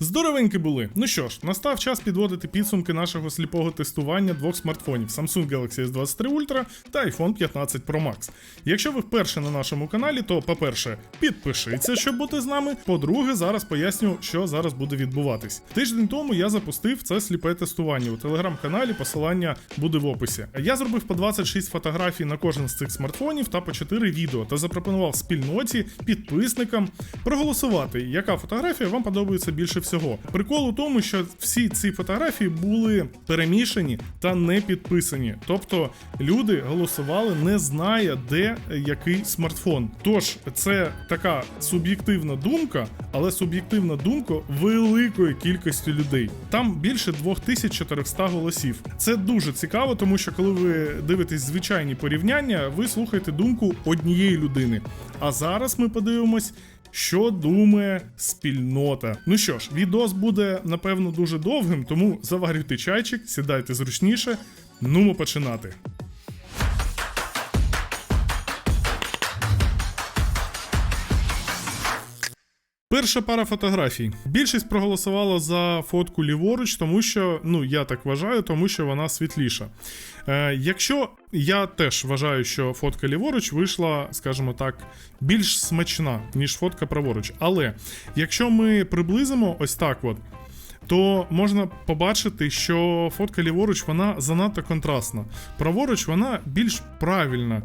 Здоровенькі були. Ну що ж, настав час підводити підсумки нашого сліпого тестування двох смартфонів Samsung Galaxy S23 Ultra та iPhone 15 Pro Max. Якщо ви вперше на нашому каналі, то по-перше, підпишіться, щоб бути з нами. По-друге, зараз поясню, що зараз буде відбуватись. Тиждень тому я запустив це сліпе тестування у телеграм-каналі. Посилання буде в описі. Я зробив по 26 фотографій на кожен з цих смартфонів та по 4 відео та запропонував спільноті, підписникам проголосувати, яка фотографія вам подобається більше всього. Прикол у тому, що всі ці фотографії були перемішані та не підписані. Тобто люди голосували, не знає, де який смартфон. Тож це така суб'єктивна думка, але суб'єктивна думка великої кількості людей. Там більше 2400 голосів. Це дуже цікаво, тому що коли ви дивитесь звичайні порівняння, ви слухаєте думку однієї людини. А зараз ми подивимось. Що думає спільнота? Ну що ж, відос буде напевно дуже довгим, тому заварюйте чайчик, сідайте зручніше. Нумо починати. Перша пара фотографій. Більшість проголосувала за фотку ліворуч, тому що, ну я так вважаю, тому що вона світліша. Е, якщо я теж вважаю, що фотка ліворуч вийшла, скажімо так, більш смачна, ніж фотка праворуч. Але якщо ми приблизимо ось так от. То можна побачити, що фотка ліворуч вона занадто контрастна. Праворуч вона більш правильна,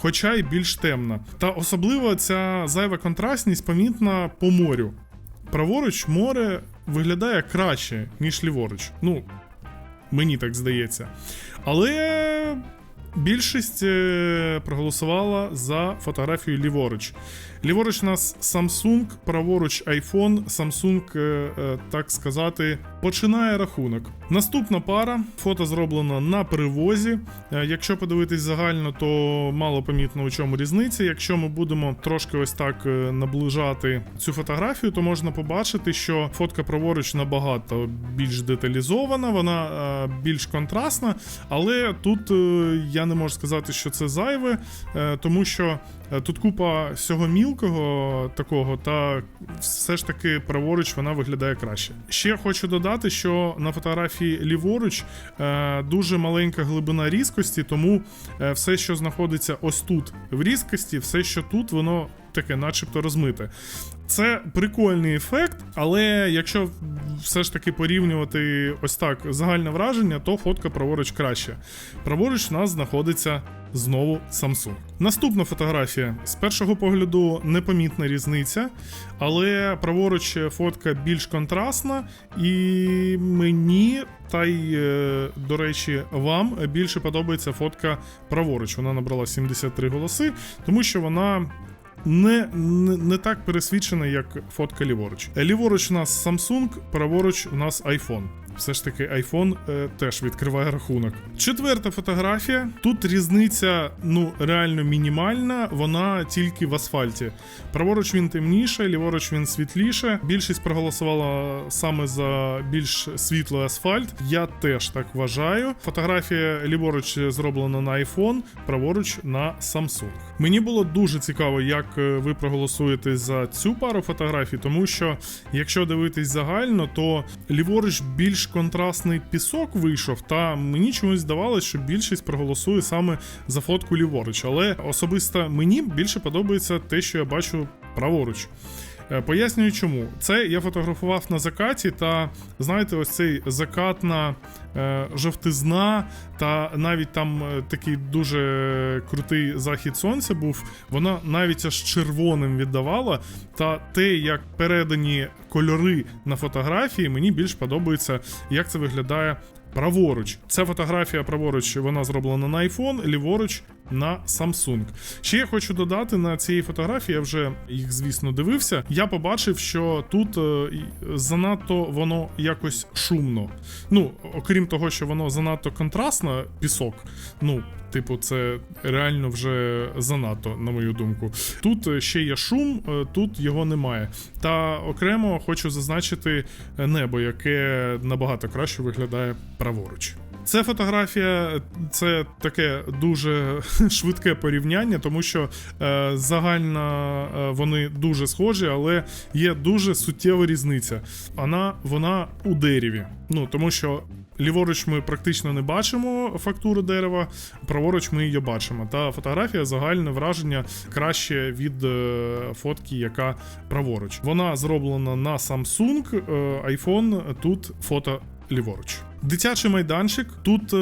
хоча й більш темна. Та особливо ця зайва контрастність помітна по морю. Праворуч море виглядає краще, ніж ліворуч. Ну, мені так здається. Але більшість е, проголосувала за фотографію ліворуч. Ліворуч у нас Samsung, праворуч iPhone, Samsung, е, е, так сказати, починає рахунок. Наступна пара фото зроблено на привозі. Якщо подивитись загально, то мало помітно у чому різниця. Якщо ми будемо трошки ось так наближати цю фотографію, то можна побачити, що фотка праворуч набагато більш деталізована, вона більш контрастна, але тут е, я не можу сказати, що це зайве, е, тому що е, тут купа всього мілкого такого, та все ж таки праворуч вона виглядає краще. Ще хочу додати, що на фотографії ліворуч е, дуже маленька глибина різкості, тому все, що знаходиться ось тут в різкості, все, що тут, воно таке, начебто, розмите. Це прикольний ефект, але якщо все ж таки порівнювати ось так загальне враження, то фотка праворуч краще. Праворуч у нас знаходиться знову Samsung. Наступна фотографія. З першого погляду непомітна різниця, але праворуч фотка більш контрастна, і мені, та й, е, до речі, вам більше подобається фотка праворуч. Вона набрала 73 голоси, тому що вона не, не, не так пересвідчена, як фотка ліворуч. Ліворуч у нас Samsung, праворуч у нас iPhone. Все ж таки, iPhone е, теж відкриває рахунок. Четверта фотографія. Тут різниця ну реально мінімальна, вона тільки в асфальті. Праворуч він темніше, ліворуч він світліше. Більшість проголосувала саме за більш світлий асфальт. Я теж так вважаю. Фотографія ліворуч зроблена на iPhone, праворуч на Samsung. Мені було дуже цікаво, як е, ви проголосуєте за цю пару фотографій, тому що якщо дивитись загально, то ліворуч більш контрастний пісок вийшов, та мені чомусь здавалось, що більшість проголосує саме за фотку ліворуч. Але особисто мені більше подобається те, що я бачу праворуч. Е, Пояснюю чому. Це я фотографував на закаті, та знаєте, ось цей закатна е, жовтизна, та навіть там е, такий дуже крутий захід сонця був. Вона навіть аж червоним віддавала. Та те, як передані кольори на фотографії, мені більш подобається, як це виглядає праворуч. Ця фотографія праворуч вона зроблена на iPhone, ліворуч на Samsung. Ще я хочу додати на цій фотографії, я вже їх, звісно, дивився. Я побачив, що тут е, занадто воно якось шумно. Ну, окрім того, що воно занадто контрастно, пісок. Ну, типу, це реально вже занадто, на мою думку. Тут е, ще є шум, е, тут його немає. Та окремо хочу зазначити небо, яке набагато краще виглядає праворуч. Це фотографія, це таке дуже швидке порівняння, тому що е, загально е, вони дуже схожі, але є дуже суттєва різниця. Вона, вона у дереві. Ну тому що. Ліворуч ми практично не бачимо фактуру дерева, праворуч ми її бачимо. Та фотографія загальне враження краще від е, фотки, яка праворуч. Вона зроблена на Samsung, е, iPhone тут фото ліворуч. Дитячий майданчик. Тут е,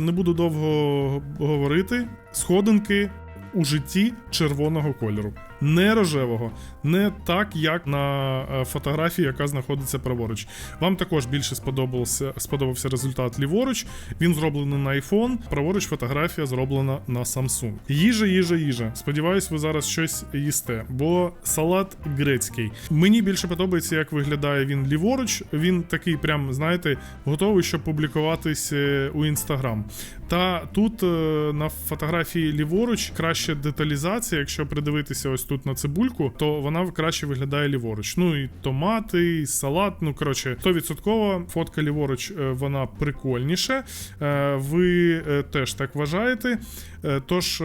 не буду довго говорити. Сходинки у житті червоного кольору. Не рожевого, не так, як на е, фотографії, яка знаходиться праворуч. Вам також більше сподобався, сподобався результат ліворуч. Він зроблений на iPhone, праворуч фотографія зроблена на Samsung. Їжа, їжа, їжа. Сподіваюсь, ви зараз щось їсте, бо салат грецький. Мені більше подобається, як виглядає він ліворуч. Він такий, прям, знаєте, готовий, щоб публікуватись е, у Instagram. Та тут е, на фотографії ліворуч краще деталізація, якщо придивитися ось тут на цибульку, то вона краще виглядає ліворуч. Ну і томати, і салат. Ну коротше, 100% фотка ліворуч е, вона прикольніше. Ви е, теж так вважаєте. Е, Тож.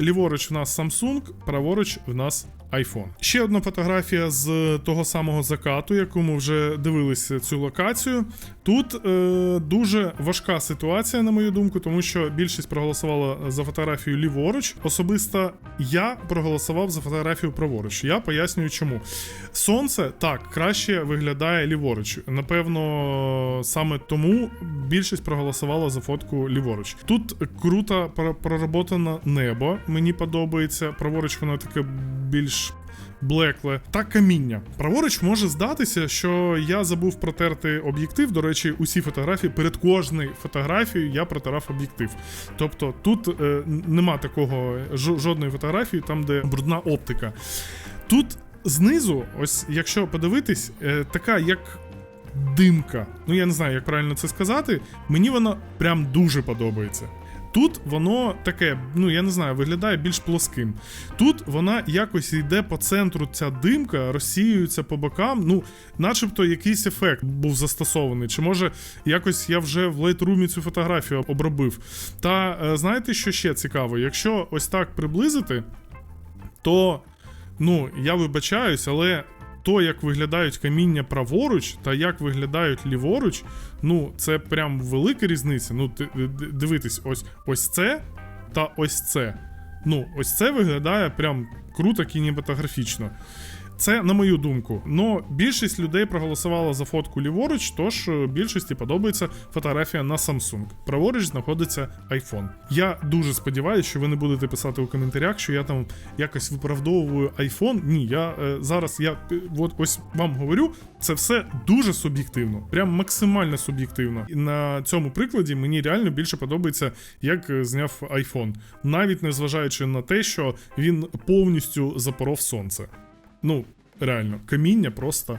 Ліворуч в нас Samsung, праворуч в нас iPhone. Ще одна фотографія з того самого закату, яку ми вже дивилися цю локацію. Тут е, дуже важка ситуація, на мою думку, тому що більшість проголосувала за фотографію ліворуч. Особисто я проголосував за фотографію праворуч. Я пояснюю, чому. Сонце так краще виглядає ліворуч. Напевно, саме тому більшість проголосувала за фотку ліворуч. Тут круто пр- пророботано небо. Мені подобається. Праворуч воно таке більш блекле та каміння. Праворуч може здатися, що я забув протерти об'єктив. До речі, усі фотографії перед кожною фотографією я протирав об'єктив. Тобто тут е, нема такого жо- жодної фотографії, там де брудна оптика. Тут знизу, ось якщо подивитись, е, така як. Димка. Ну я не знаю, як правильно це сказати. Мені вона прям дуже подобається. Тут воно таке, ну я не знаю, виглядає більш плоским. Тут вона якось йде по центру, ця димка, розсіюється по бокам. Ну, начебто якийсь ефект був застосований. Чи може якось я вже в Lightroom цю фотографію обробив. Та е, знаєте, що ще цікаво? Якщо ось так приблизити, то ну, я вибачаюсь, але то, як виглядають каміння праворуч та як виглядають ліворуч, ну, це прям велика різниця. Ну, ти- дивитись, ось, ось це та ось це. Ну, ось це виглядає прям круто кінематографічно. Це на мою думку. Но більшість людей проголосувала за фотку ліворуч, тож е, більшості подобається фотографія на Samsung. Праворуч знаходиться iPhone. Я дуже сподіваюся, що ви не будете писати у коментарях, що я там якось виправдовую iPhone. Ні, я е, зараз я е, от ось вам говорю, це все дуже суб'єктивно, прям максимально суб'єктивно. І на цьому прикладі мені реально більше подобається, як е, зняв iPhone, навіть незважаючи на те, що він повністю запоров сонце. Ну, реально, каміння просто.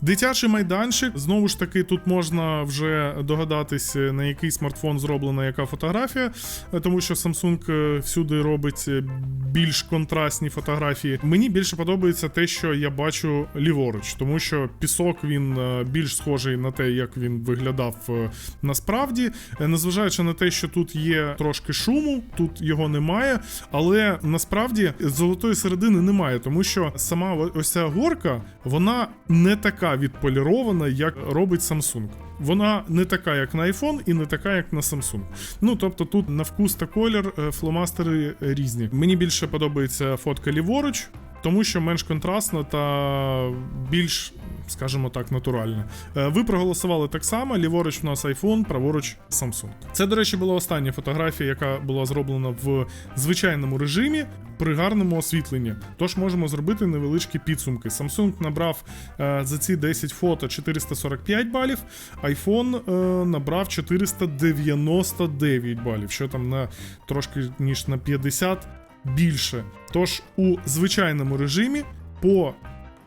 Дитячий майданчик. Знову ж таки, тут можна вже догадатись, на який смартфон зроблена яка фотографія, е, тому що Samsung е, всюди робить е, більш контрастні фотографії. Мені більше подобається те, що я бачу ліворуч, тому що пісок він е, більш схожий на те, як він виглядав е, насправді. Е, Незважаючи на те, що тут є трошки шуму, тут його немає, але насправді золотої середини немає, тому що сама ось ця горка, вона не така відполірована, як робить Samsung. Вона не така, як на iPhone, і не така, як на Samsung. Ну тобто тут на вкус та колір е, фломастери е, різні. Мені більше подобається фотка ліворуч, тому що менш контрастна та більш. Скажімо так, натуральне. Е, Ви проголосували так само: ліворуч у нас iPhone, праворуч Samsung. Це, до речі, була остання фотографія, яка була зроблена в звичайному режимі при гарному освітленні. Тож можемо зробити невеличкі підсумки. Samsung набрав е, за ці 10 фото 445 балів, iPhone е, набрав 499 балів, що там на трошки ніж на 50 більше. Тож у звичайному режимі, по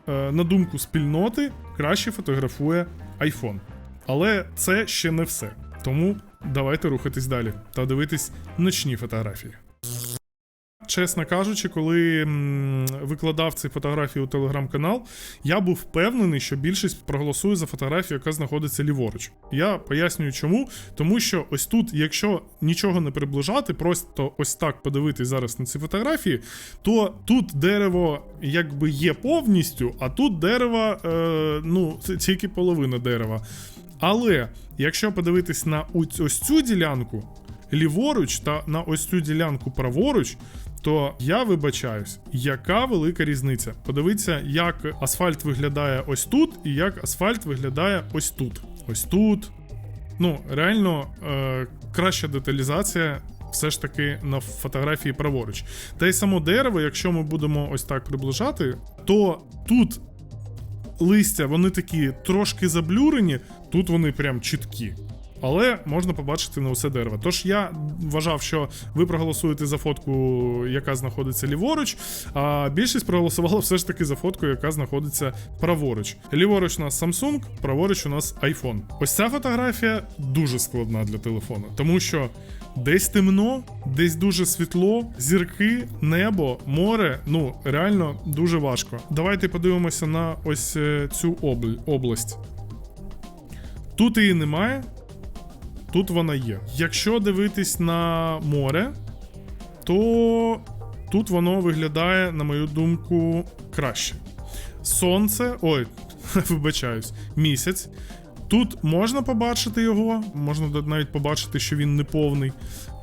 на думку спільноти, краще фотографує iPhone. Але це ще не все. Тому давайте рухатись далі та дивитись ночні фотографії. Чесно кажучи, коли викладав ці фотографії у телеграм-канал, я був впевнений, що більшість проголосує за фотографію, яка знаходиться ліворуч. Я пояснюю, чому. Тому що ось тут, якщо нічого не приближати, просто ось так подивитись зараз на ці фотографії, то тут дерево якби є повністю, а тут дерево, е, ну, це тільки половина дерева. Але якщо подивитись на ось цю ділянку ліворуч та на ось цю ділянку праворуч, то я вибачаюсь, яка велика різниця. Подивіться, як асфальт виглядає ось тут, і як асфальт виглядає ось тут. Ось тут. Ну, реально, е, краща деталізація. Все ж таки на фотографії праворуч. Та й само дерево, якщо ми будемо ось так приближати, то тут листя вони такі трошки заблюрені, тут вони прям чіткі. Але можна побачити на усе дерево. Тож я вважав, що ви проголосуєте за фотку, яка знаходиться ліворуч, а більшість проголосувала все ж таки за фотку, яка знаходиться праворуч. Ліворуч у нас Samsung, праворуч у нас iPhone. Ось ця фотографія дуже складна для телефону, тому що десь темно, десь дуже світло, зірки, небо, море. Ну реально дуже важко. Давайте подивимося на ось е, цю обл- область. Тут її немає. Тут вона є. Якщо дивитись на море, то тут воно виглядає, на мою думку, краще. Сонце, ой, вибачаюсь, місяць. Тут можна побачити його, можна навіть побачити, що він не повний.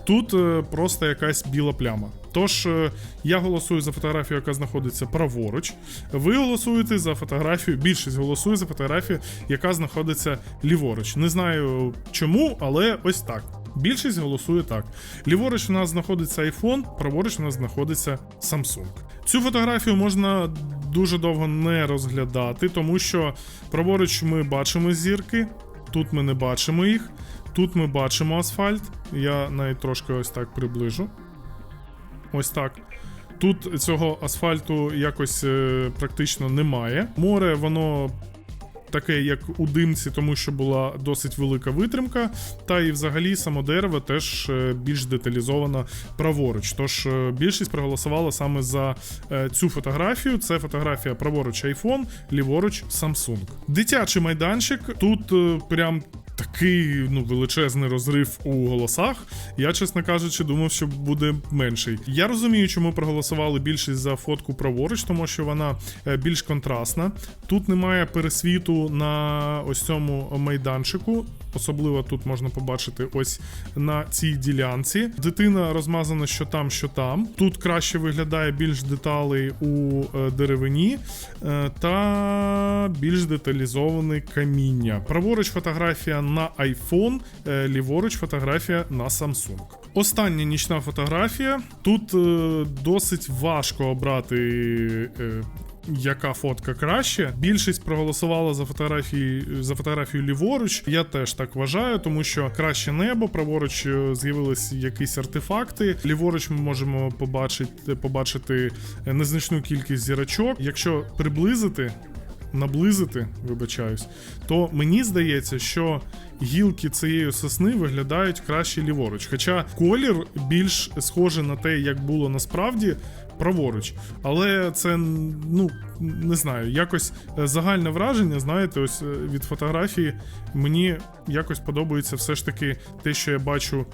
Тут е, просто якась біла пляма. Тож е, я голосую за фотографію, яка знаходиться праворуч. Ви голосуєте за фотографію, більшість голосує за фотографію, яка знаходиться ліворуч. Не знаю чому, але ось так. Більшість голосує так. Ліворуч у нас знаходиться iPhone, праворуч у нас знаходиться Samsung. Цю фотографію можна дуже довго не розглядати, тому що праворуч ми бачимо зірки, тут ми не бачимо їх. Тут ми бачимо асфальт. Я навіть трошки ось так приближу. Ось так. Тут цього асфальту якось е, практично немає. Море, воно таке, як у димці, тому що була досить велика витримка. Та і взагалі само дерево теж е, більш деталізовано праворуч. Тож е, більшість проголосувала саме за цю фотографію. Це фотографія праворуч iPhone, ліворуч Samsung. Дитячий майданчик. Тут прям такий ну величезний розрив у голосах. Я, чесно кажучи, думав, що буде менший. Я розумію, чому проголосували більшість за фотку праворуч, тому що вона е, більш контрастна. Тут немає пересвіту на ось цьому майданчику. Особливо тут можна побачити ось на цій ділянці. Дитина розмазана що там, що там. Тут краще виглядає більш деталей у е, деревині е, та більш деталізоване каміння. Праворуч фотографія на iPhone, е, ліворуч фотографія на Samsung. Остання нічна фотографія. Тут е, досить важко обрати. Е, яка фотка краще. Більшість проголосувала за фотографії за фотографію ліворуч. Я теж так вважаю, тому що краще небо, праворуч з'явились якісь артефакти. Ліворуч ми можемо побачити, побачити незначну кількість зірочок. Якщо приблизити. Наблизити, вибачаюсь, то мені здається, що гілки цієї сосни виглядають краще ліворуч. Хоча колір більш схожий на те, як було насправді, праворуч. Але це, ну, не знаю, якось е, загальне враження, знаєте, ось е, від фотографії мені якось подобається все ж таки те, що я бачу.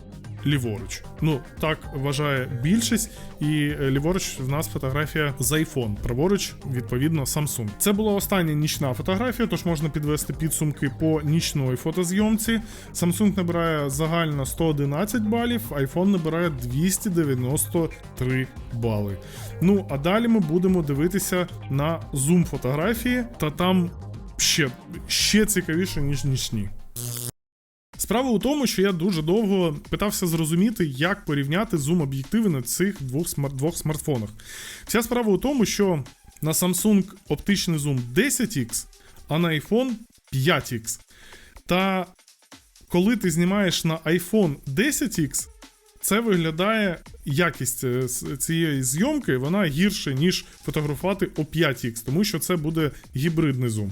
Ліворуч. Ну, так вважає більшість, і е, ліворуч в нас фотографія з iPhone, праворуч, відповідно, Samsung. Це була остання нічна фотографія, тож можна підвести підсумки по нічної фотозйомці. Samsung набирає загально 111 балів, iPhone набирає 293 бали. Ну, а далі ми будемо дивитися на зум фотографії, та там ще, ще цікавіше, ніж нічні. Справа у тому, що я дуже довго питався зрозуміти, як порівняти зум-об'єктиви на цих двох, смар- двох смартфонах. Вся справа у тому, що на Samsung оптичний зум 10X, а на iPhone 5X. Та коли ти знімаєш на iPhone 10X, це виглядає якість е, цієї зйомки, вона гірше, ніж фотографувати о 5X, тому що це буде гібридний зум.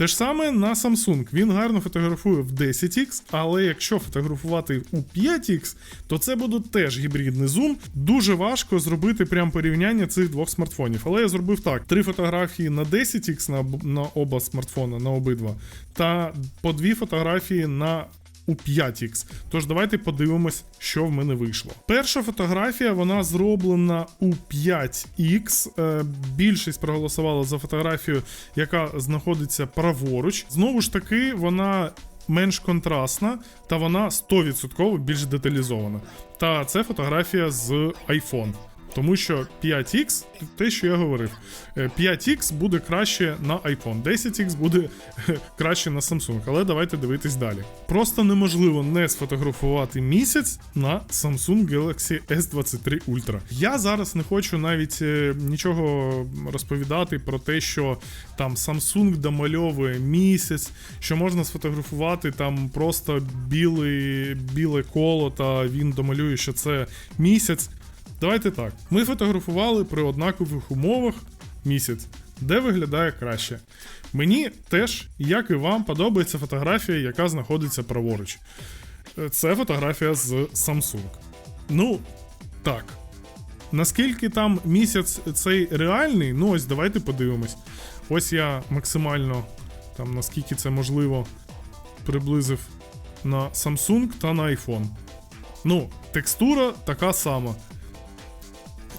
Те ж саме на Samsung. Він гарно фотографує в 10x, але якщо фотографувати у 5x, то це буде теж гібридний зум. Дуже важко зробити прям порівняння цих двох смартфонів. Але я зробив так: три фотографії на 10x на, на оба смартфона, на обидва, та по дві фотографії на у 5х. Тож давайте подивимось, що в мене вийшло. Перша фотографія вона зроблена у 5х. Е, більшість проголосувала за фотографію, яка знаходиться праворуч. Знову ж таки, вона. Менш контрастна, та вона 100% більш деталізована. Та це фотографія з iPhone. Тому що 5X, те, що я говорив, е, 5X буде краще на iPhone, 10X буде е, краще на Samsung. Але давайте дивитись далі. Просто неможливо не сфотографувати місяць на Samsung Galaxy S23 Ultra. Я зараз не хочу навіть е, нічого розповідати про те, що там Samsung домальовує місяць, що можна сфотографувати там просто білий, біле коло, та він домалює, що це місяць. Давайте так. Ми фотографували при однакових умовах місяць, де виглядає краще. Мені теж, як і вам, подобається фотографія, яка знаходиться праворуч. Е, Це фотографія з Samsung. Ну, так. Наскільки там місяць цей реальний, ну ось давайте подивимось. Ось я максимально, там наскільки це можливо, приблизив на Samsung та на iPhone. Ну, текстура така сама.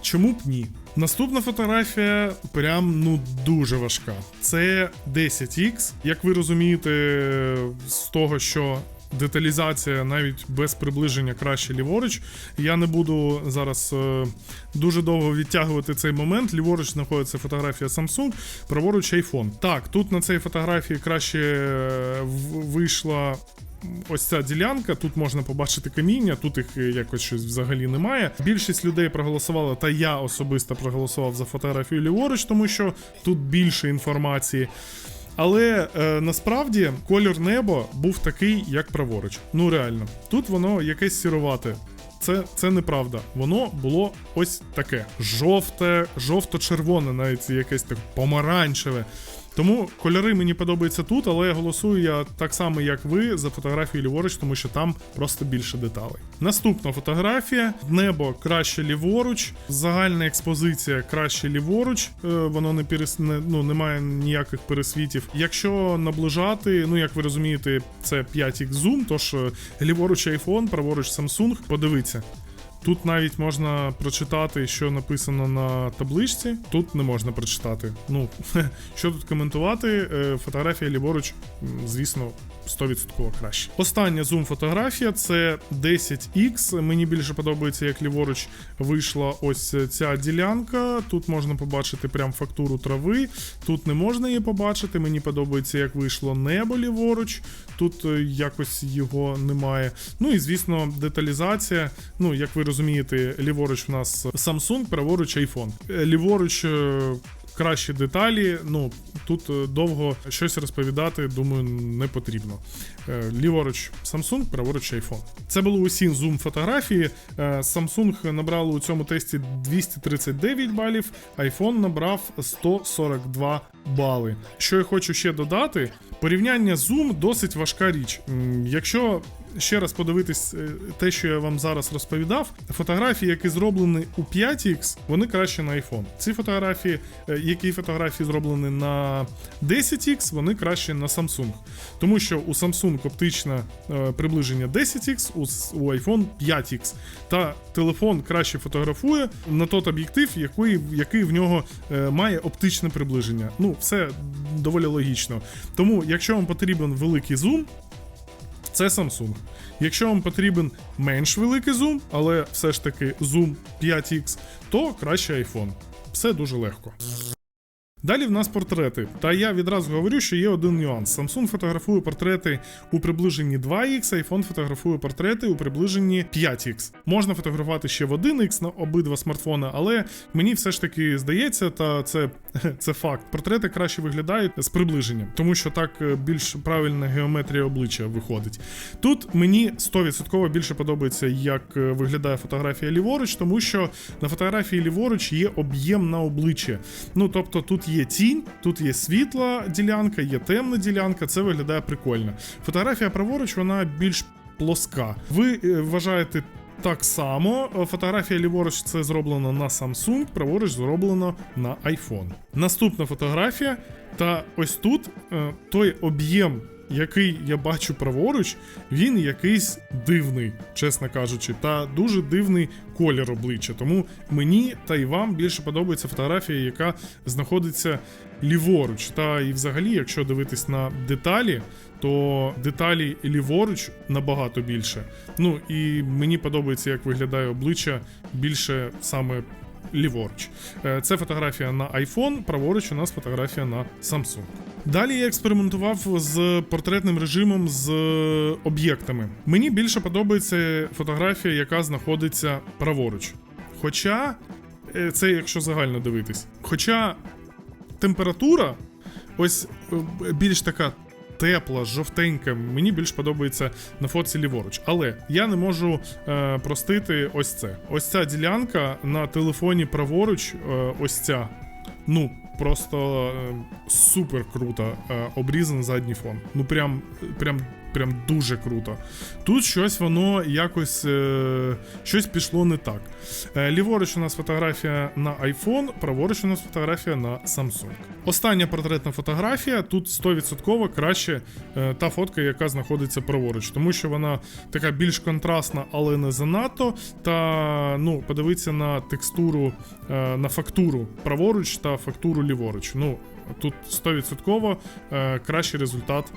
Чому б ні? Наступна фотографія прям ну дуже важка. Це 10x. Як ви розумієте, з того, що деталізація навіть без приближення краще ліворуч. Я не буду зараз е, дуже довго відтягувати цей момент. Ліворуч знаходиться фотографія Samsung, праворуч iPhone. Так, тут на цій фотографії краще е, вийшла ось ця ділянка. Тут можна побачити каміння, тут їх е, якось щось взагалі немає. Більшість людей проголосувала, та я особисто проголосував за фотографію ліворуч, тому що тут більше інформації. Але е, насправді колір неба був такий, як праворуч. Ну реально, тут воно якесь сірувате. Це, це неправда. Воно було ось таке: жовте, жовто-червоне, навіть якесь так помаранчеве. Тому кольори мені подобаються тут, але голосую я так само, як ви, за фотографію ліворуч, тому що там просто більше деталей. Наступна фотографія: небо краще ліворуч, загальна експозиція краще ліворуч. е, Воно не перес... не, ну, немає ніяких пересвітів. Якщо наближати, ну як ви розумієте, це 5x зум, тож е, ліворуч iPhone, праворуч Samsung. Подивіться. Тут навіть можна прочитати, що написано на табличці. Тут не можна прочитати. Ну, що тут коментувати? Е, Фотографія ліворуч, звісно, 100% краще. Остання зум-фотографія це 10x. Мені більше подобається, як ліворуч вийшла ось ця ділянка. Тут можна побачити прям фактуру трави. Тут не можна її побачити. Мені подобається, як вийшло небо ліворуч. Тут е, якось його немає. Ну і звісно, деталізація. Ну, як ви розумієте, ліворуч в нас Samsung, праворуч iPhone. Е, Ліворуч. Кращі деталі, ну тут е, довго щось розповідати, думаю, не потрібно. Е, Ліворуч Samsung, праворуч iPhone. Це були усі зум фотографії. Е, Samsung набрали у цьому тесті 239 балів, iPhone набрав 142 бали. Що я хочу ще додати, порівняння зум досить важка річ. Якщо ще раз подивитись е, те, що я вам зараз розповідав, фотографії, які зроблені у 5X, вони краще на iPhone. Ці фотографії, е, які фотографії зроблені на 10X, вони краще на Samsung. Тому що у Samsung оптичне е, приближення 10X, у, iPhone 5X. Та телефон краще фотографує на тот об'єктив, який, який в нього має оптичне приближення. Ну, все доволі логічно. Тому, якщо вам потрібен великий зум, це Samsung. Якщо вам потрібен менш великий зум, але все ж таки зум 5X, то краще iPhone. Все дуже легко. Далі в нас портрети. Та я відразу говорю, що є один нюанс. Samsung фотографує портрети у приближенні 2х, iPhone фотографує портрети у приближенні 5х. Можна фотографувати ще в 1х на обидва смартфони, але мені все ж таки здається, та це Це факт. Портрети краще виглядають з приближенням, тому що так е, більш правильна геометрія обличчя виходить. Тут мені 100% більше подобається, як е, виглядає фотографія ліворуч, тому що на фотографії ліворуч є об'єм на обличчя. Ну тобто тут є тінь, тут є світла ділянка, є темна ділянка. Це виглядає прикольно. Фотографія праворуч вона більш плоска. Ви е, вважаєте. Так само Е, фотографія ліворуч це зроблено на Samsung, праворуч зроблено на iPhone. Наступна фотографія, та ось тут е, той об'єм, який я бачу праворуч, він якийсь дивний, чесно кажучи, та дуже дивний колір обличчя. Тому мені та й вам більше подобається фотографія, яка знаходиться ліворуч. Та і взагалі, якщо дивитись на деталі, то деталі ліворуч набагато більше. Ну і мені подобається, як виглядає обличчя більше саме ліворуч. Е, Це фотографія на iPhone, праворуч у нас фотографія на Samsung. Далі я експериментував з портретним режимом з об'єктами. Мені більше подобається фотографія, яка знаходиться праворуч. Хоча е, це якщо загально дивитись. Хоча температура ось е, більш така тепла, жовтенька, мені більш подобається на фоці ліворуч. Але я не можу е, простити ось це. Ось ця ділянка на телефоні праворуч, е, ось ця. Ну, просто е, супер круто е, обрізаний задній фон. Ну, прям, прям, прям дуже круто. Тут щось воно якось е, щось пішло не так. Е, ліворуч у нас фотографія на iPhone, праворуч у нас фотографія на Samsung. Остання портретна фотографія тут 100% краще е, та фотка, яка знаходиться праворуч, тому що вона така більш контрастна, але не занадто. Та ну, подивіться на текстуру, е, на фактуру праворуч та фактуру ліворуч. Ну, тут 100% е, кращий результат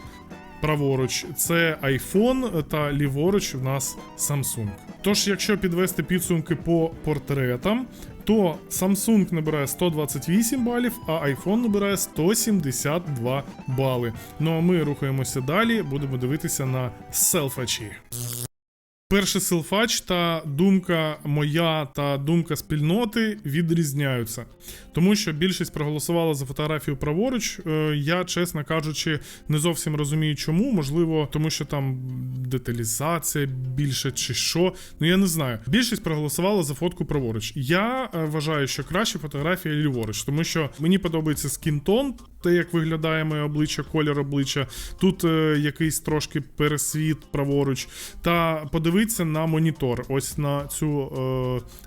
праворуч це iPhone та ліворуч в нас Samsung. Тож, якщо підвести підсумки по портретам, то Samsung набирає 128 балів, а iPhone набирає 172 бали. Ну а ми рухаємося далі, будемо дивитися на селфачі. Перший селфач та думка моя та думка спільноти відрізняються. Тому що більшість проголосувала за фотографію праворуч. Е, Я, чесно кажучи, не зовсім розумію, чому. Можливо, тому що там деталізація більше чи що. Ну я не знаю. Більшість проголосувала за фотку праворуч. Я е, вважаю, що краще фотографія ліворуч, тому що мені подобається скінтон, те, як виглядає моє обличчя, колір обличчя. Тут е, якийсь трошки пересвіт праворуч. Та подивитися на монітор. Ось на цю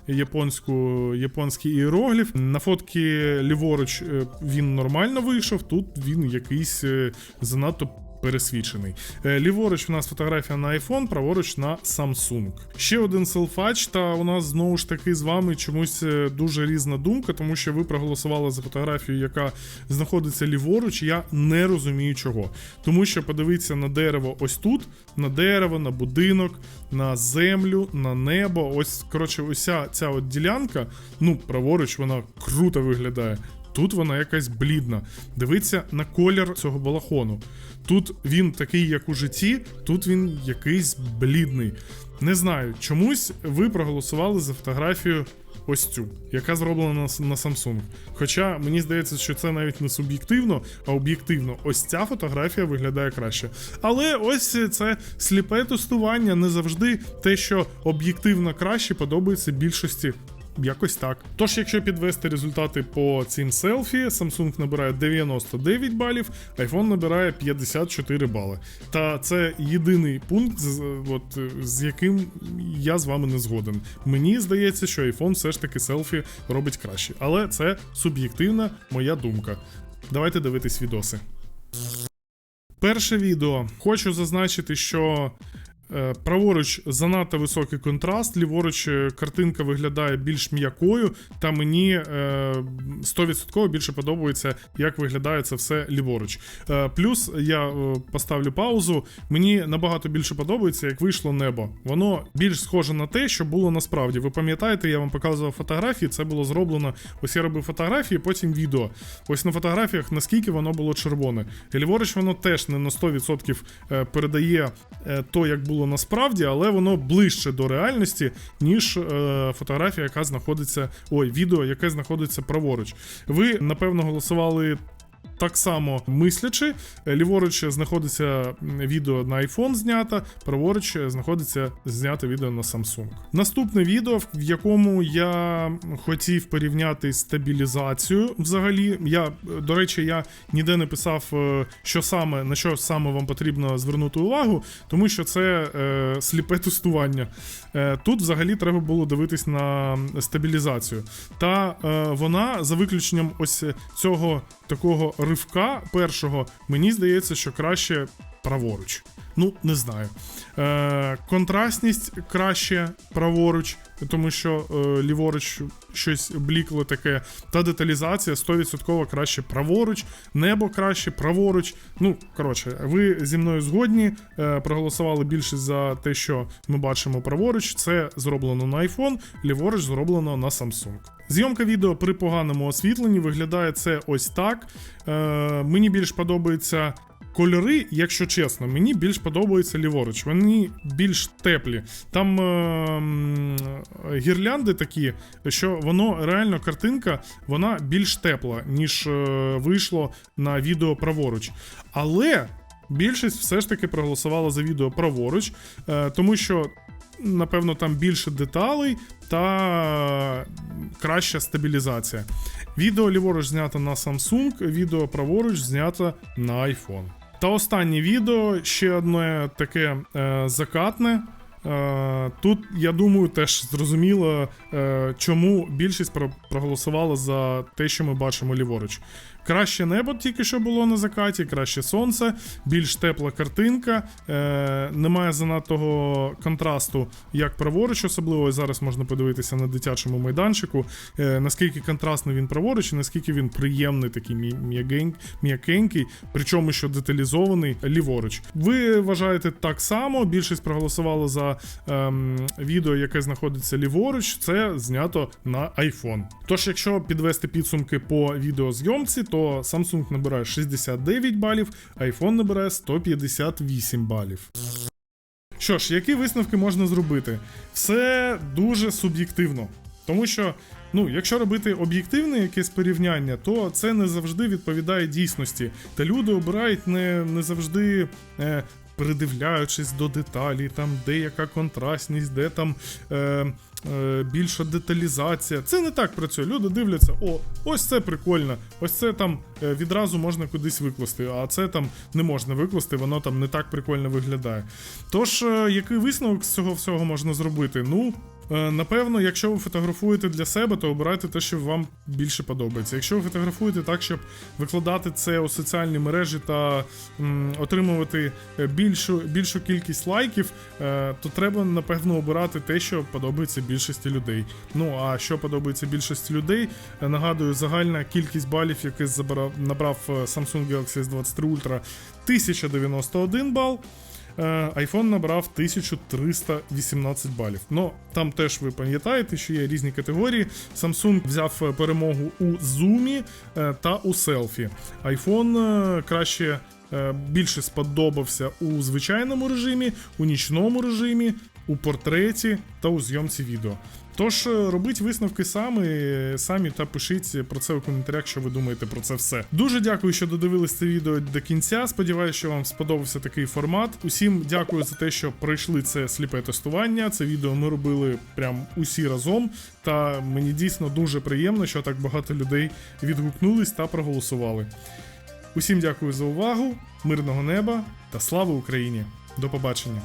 е, японську японський іерогліф. На фотки ліворуч е, він нормально вийшов. Тут він якийсь е, занадто. Пересвічений. Е, Ліворуч у нас фотографія на iPhone, праворуч на Samsung. Ще один селфач, та у нас знову ж таки з вами чомусь е, дуже різна думка, тому що ви проголосували за фотографію, яка знаходиться ліворуч. Я не розумію чого. Тому що подивіться на дерево ось тут, на дерево, на будинок, на землю, на небо. Ось, коротше, уся ця от ділянка, ну, праворуч, вона круто виглядає. Тут вона якась блідна. Дивіться на колір цього балахону. Тут він такий, як у житті, тут він якийсь блідний. Не знаю, чомусь ви проголосували за фотографію ось цю, яка зроблена на, на Samsung. Хоча мені здається, що це навіть не суб'єктивно, а об'єктивно. Ось ця фотографія виглядає краще. Але ось це сліпе тестування не завжди те, що об'єктивно краще подобається більшості Якось так. Тож, якщо підвести результати по цим селфі, Samsung набирає 99 балів, iPhone набирає 54 бали. Та це єдиний пункт, от, з яким я з вами не згоден. Мені здається, що iPhone все ж таки селфі робить краще. Але це суб'єктивна моя думка. Давайте дивитись відоси. Перше відео. Хочу зазначити, що праворуч занадто високий контраст, ліворуч е, картинка виглядає більш м'якою, та мені е, 100% більше подобається, як виглядає це все ліворуч. Е, плюс я е, поставлю паузу. Мені набагато більше подобається, як вийшло небо. Воно більш схоже на те, що було насправді. Ви пам'ятаєте, я вам показував фотографії, це було зроблено. Ось я робив фотографії, потім відео. Ось на фотографіях, наскільки воно було червоне. Ліворуч воно теж не на 100% е, передає е, то, як було було насправді, але воно ближче до реальності, ніж е, фотографія, яка знаходиться. Ой, відео, яке знаходиться праворуч. Ви, напевно, голосували. Так само мислячи, Е, ліворуч знаходиться відео на iPhone знято, праворуч знаходиться знято відео на Samsung. Наступне відео, в якому я хотів порівняти стабілізацію. Взагалі, я е, до речі, я ніде не писав, е, що саме на що саме вам потрібно звернути увагу, тому що це е, сліпе тестування. Е, тут взагалі треба було дивитись на стабілізацію. Та е, вона, за виключенням ось цього такого ривка першого, мені здається, що краще праворуч. Ну, не знаю. Е, контрастність краще праворуч, тому що е, ліворуч щось блікло таке. Та деталізація 100% краще праворуч, небо краще праворуч. Ну, коротше, ви зі мною згодні, е, проголосували більше за те, що ми бачимо праворуч. Це зроблено на iPhone, ліворуч зроблено на Samsung. Зйомка відео при поганому освітленні виглядає це ось так. Е, мені більш подобається Кольори, якщо чесно, мені більш подобаються ліворуч. Вони більш теплі. Там е, гірлянди такі, що воно реально картинка, вона більш тепла, ніж е, вийшло на відео праворуч. Але більшість все ж таки проголосувала за відео праворуч, е, тому що. Напевно, там більше деталей та краща стабілізація. Відео ліворуч знято на Samsung, відео праворуч знято на iPhone. Та останнє відео ще одне таке е, закатне. Е, тут, я думаю, теж зрозуміло, е, чому більшість проголосувала за те, що ми бачимо ліворуч. Краще небо тільки що було на закаті, краще сонце, більш тепла картинка, е, немає занадтого контрасту, як праворуч, особливо зараз можна подивитися на дитячому майданчику, е, наскільки контрастний він праворуч, і наскільки він приємний, такий м'якенький, причому що деталізований ліворуч. Ви вважаєте так само, більшість проголосувала за ем, відео, яке знаходиться ліворуч, це знято на iPhone. Тож, якщо підвести підсумки по відеозйомці, то Samsung набирає 69 балів, iPhone набирає 158 балів. Що ж, які висновки можна зробити? Все дуже суб'єктивно. Тому що, ну, якщо робити об'єктивне якесь порівняння, то це не завжди відповідає дійсності. Та люди обирають не, не завжди. Е, Придивляючись до деталі, там де яка контрастність, де там е, більша деталізація. Це не так працює. Люди дивляться, о, ось це прикольно, ось це там е, відразу можна кудись викласти, а це там не можна викласти, воно там не так прикольно виглядає. Тож, е, який висновок з цього всього можна зробити? Ну, Е, Напевно, якщо ви фотографуєте для себе, то обирайте те, що вам більше подобається. Якщо ви фотографуєте так, щоб викладати це у соціальні мережі та м, отримувати е, більшу, більшу кількість лайків, е, то треба напевно обирати те, що подобається більшості людей. Ну а що подобається більшості людей, е, нагадую, загальна кількість балів, яке забрав набрав е, Samsung Galaxy S23 Ultra 1091 бал. Е, iPhone набрав 1318 балів. Ну там теж ви пам'ятаєте, що є різні категорії. Samsung взяв е, перемогу у зумі е, та у селфі. iPhone краще. Більше сподобався у звичайному режимі, у нічному режимі, у портреті та у зйомці відео. Тож е, робіть висновки самі, самі та пишіть про це у коментарях, що ви думаєте про це все. Дуже дякую, що додивились це відео до кінця. Сподіваюся, що вам сподобався такий формат. Усім дякую за те, що пройшли це сліпе тестування. Це відео ми робили прям усі разом. Та мені дійсно дуже приємно, що так багато людей відгукнулись та проголосували. Усім дякую за увагу, мирного неба та слава Україні! До побачення!